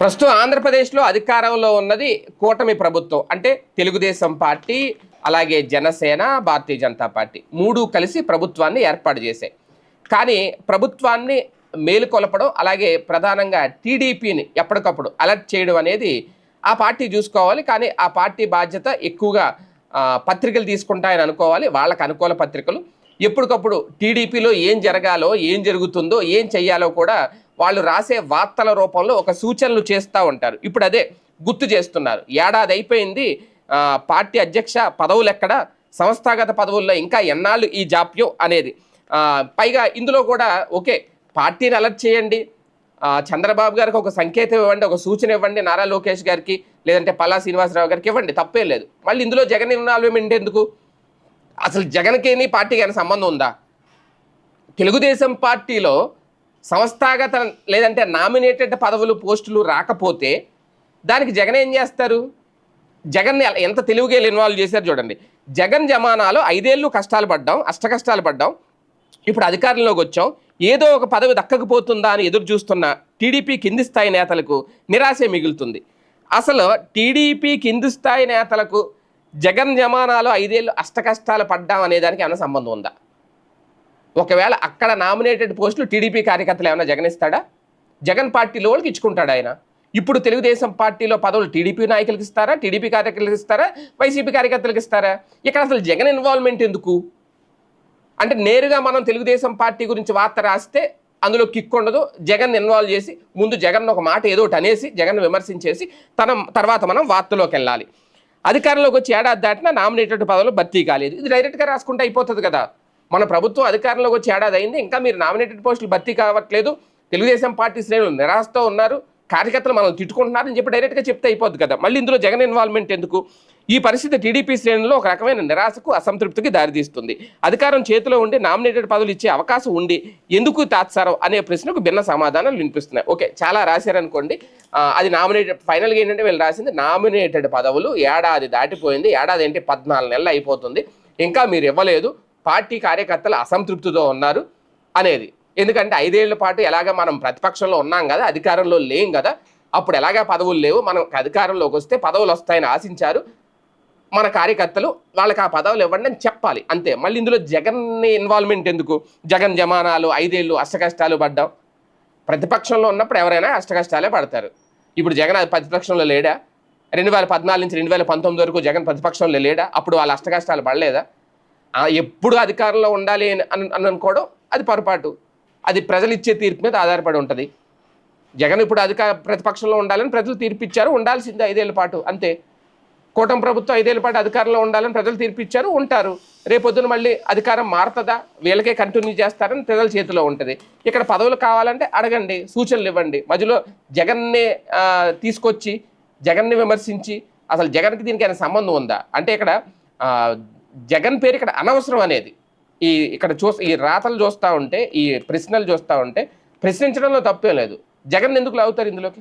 ప్రస్తుతం ఆంధ్రప్రదేశ్లో అధికారంలో ఉన్నది కూటమి ప్రభుత్వం. అంటే తెలుగుదేశం పార్టీ అలాగే జనసేన భారతీయ జనతా పార్టీ మూడు కలిసి ప్రభుత్వాన్ని ఏర్పాటు చేశాయి. కానీ ప్రభుత్వాన్ని మేలుకొలపడం అలాగే ప్రధానంగా టీడీపీని ఎప్పటికప్పుడు అలర్ట్ చేయడం అనేది ఆ పార్టీ చూసుకోవాలి. కానీ ఆ పార్టీ బాధ్యత ఎక్కువగా పత్రికలు తీసుకుంటాయని అనుకోవాలి. వాళ్ళకు అనుకూల పత్రికలు. ఎప్పటికప్పుడు టీడీపీలో ఏం జరగాలో ఏం జరుగుతుందో ఏం చెయ్యాలో కూడా వాళ్ళు రాసే వార్తల రూపంలో ఒక సూచనలు చేస్తూ ఉంటారు. ఇప్పుడు అదే గుర్తు చేస్తున్నారు. ఏడాది అయిపోయింది పార్టీ అధ్యక్ష పదవులు ఎక్కడ? సంస్థాగత పదవుల్లో ఇంకా ఎన్నాళ్ళు ఈ జాప్యం అనేది. పైగా ఇందులో కూడా ఓకే పార్టీని అలర్ట్ చేయండి. చంద్రబాబు గారికి ఒక సంకేతం ఇవ్వండి ఒక సూచన ఇవ్వండి నారా లోకేష్ గారికి లేదంటే పల్లా శ్రీనివాసరావు గారికి ఇవ్వండి తప్పే లేదు. మళ్ళీ ఇందులో జగన్ ఇన్వాల్వ్మెంట్ ఎందుకు? అసలు జగన్కేని పార్టీకి అయినా సంబంధం ఉందా? తెలుగుదేశం పార్టీలో సంస్థాగత లేదంటే నామినేటెడ్ పదవులు పోస్టులు రాకపోతే దానికి జగన్ ఏం చేస్తారు? జగన్ ఎంత తెలివిగా ఇన్వాల్వ్ చేశారు చూడండి. జగన్ జమానాలో ఐదేళ్ళు కష్టాలు పడ్డాం అష్ట కష్టాలు పడ్డాం. ఇప్పుడు అధికారంలోకి వచ్చాం. ఏదో ఒక పదవి దక్కకపోతుందా అని ఎదురు చూస్తున్న టీడీపీ కింది స్థాయి నేతలకు నిరాశే మిగులుతుంది. అసలు టీడీపీ కింది స్థాయి నేతలకు జగన్ జమానాలో ఐదేళ్ళు అష్ట కష్టాలు పడ్డాం అనే దానికి ఏమైనా సంబంధం ఉందా? ఒకవేళ అక్కడ నామినేటెడ్ పోస్టులు టీడీపీ కార్యకర్తలు ఏమైనా జగన్ ఇస్తాడా జగన్ పార్టీలో వాళ్ళకి ఇచ్చుకుంటాడు ఆయన? ఇప్పుడు తెలుగుదేశం పార్టీలో పదవులు టీడీపీ నాయకులకు ఇస్తారా? టీడీపీ కార్యకర్తలకు ఇస్తారా? వైసీపీ కార్యకర్తలకు ఇస్తారా? ఇక్కడ అసలు జగన్ ఇన్వాల్వ్మెంట్ ఎందుకు? అంటే నేరుగా మనం తెలుగుదేశం పార్టీ గురించి వార్త రాస్తే అందులో కిక్ ఉండదు. జగన్ ఇన్వాల్వ్ చేసి ముందు జగన్ ఒక మాట ఏదో ఒకటి అనేసి జగన్ విమర్శించేసి తన తర్వాత మనం వార్తలోకి వెళ్ళాలి. అధికారంలోకి వచ్చి ఏడాది దాటినా నామినేటెడ్ పదవులు భర్తీ కాలేదు. ఇది డైరెక్ట్గా రాసుకుంటే అయిపోతుంది కదా. మన ప్రభుత్వం అధికారంలోకి వచ్చి ఏడాది అయింది. ఇంకా మీరు నామినేటెడ్ పోస్టులు భర్తీ కావట్లేదు. తెలుగుదేశం పార్టీ శ్రేణులు నిరాశతో ఉన్నారు. కార్యకర్తలు మనల్ని తిట్టుకుంటున్నారని చెప్పి డైరెక్ట్గా చెప్తే అయిపోద్ది కదా. మళ్ళీ ఇందులో జగన్ ఇన్వాల్వ్మెంట్ ఎందుకు? ఈ పరిస్థితి టీడీపీ శ్రేణుల్లో ఒక రకమైన నిరాశకు అసంతృప్తికి దారితీస్తుంది. అధికారం చేతిలో ఉండి నామినేటెడ్ పదవులు ఇచ్చే అవకాశం ఉండి ఎందుకు తాత్సారం అనే ప్రశ్నకు భిన్న సమాధానాలు వినిపిస్తున్నాయి. ఓకే చాలా రాశారనుకోండి అది నామినేటెడ్ ఫైనల్గా ఏంటంటే వీళ్ళు రాసింది నామినేటెడ్ పదవులు ఏడాది దాటిపోయింది. ఏడాది ఏంటి పద్నాలుగు నెలలు అయిపోతుంది. ఇంకా మీరు ఇవ్వలేదు. పార్టీ కార్యకర్తలు అసంతృప్తితో ఉన్నారు అనేది. ఎందుకంటే ఐదేళ్ళ పాటు ఎలాగ మనం ప్రతిపక్షంలో ఉన్నాం కదా అధికారంలో లేం కదా అప్పుడు ఎలాగా పదవులు లేవు మనం అధికారంలోకి వస్తే పదవులు వస్తాయని ఆశించారు. మన కార్యకర్తలు వాళ్ళకి ఆ పదవులు ఇవ్వండి అని చెప్పాలి అంతే. మళ్ళీ ఇందులో జగన్ ఇన్వాల్వ్మెంట్ ఎందుకు? జగన్ జమానాలు ఐదేళ్ళు అష్టకష్టాలు పడ్డాం. ప్రతిపక్షంలో ఉన్నప్పుడు ఎవరైనా అష్టకష్టాలే పడతారు. ఇప్పుడు జగన్ ప్రతిపక్షంలో లేడా? రెండు వేల పద్నాలుగు నుంచి రెండు వేల పంతొమ్మిది వరకు జగన్ ప్రతిపక్షంలో లేడా? అప్పుడు వాళ్ళ అష్టకష్టాలు పడలేదా? ఎప్పుడు అధికారంలో ఉండాలి అని అని అనుకోవడం అది పొరపాటు. అది ప్రజలు ఇచ్చే తీర్పు మీద ఆధారపడి ఉంటుంది. జగన్ ఇప్పుడు అధికార ప్రతిపక్షంలో ఉండాలని ప్రజలు తీర్పిచ్చారు ఉండాల్సిందే ఐదేళ్ళ పాటు అంతే. కూటమి ప్రభుత్వం ఐదేళ్ళ పాటు అధికారంలో ఉండాలని ప్రజలు తీర్పిచ్చారు ఉంటారు. రేపొద్దున మళ్ళీ అధికారం మారుతుందా? వీళ్ళకే కంటిన్యూ చేస్తారని ప్రజల చేతిలో ఉంటుంది. ఇక్కడ పదవులు కావాలంటే అడగండి సూచనలు ఇవ్వండి. మధ్యలో జగన్నే తీసుకొచ్చి జగన్ని విమర్శించి అసలు జగన్కి దీనికి సంబంధం ఉందా? అంటే ఇక్కడ జగన్ పేరు ఇక్కడ అనవసరం అనేది. ఈ ఇక్కడ చూ ఈ రాతలు చూస్తూ ఉంటే ఈ ప్రశ్నలు చూస్తూ ఉంటే ప్రశ్నించడంలో తప్పేం లేదు. జగన్ ఎందుకు లాగుతారు ఇందులోకి?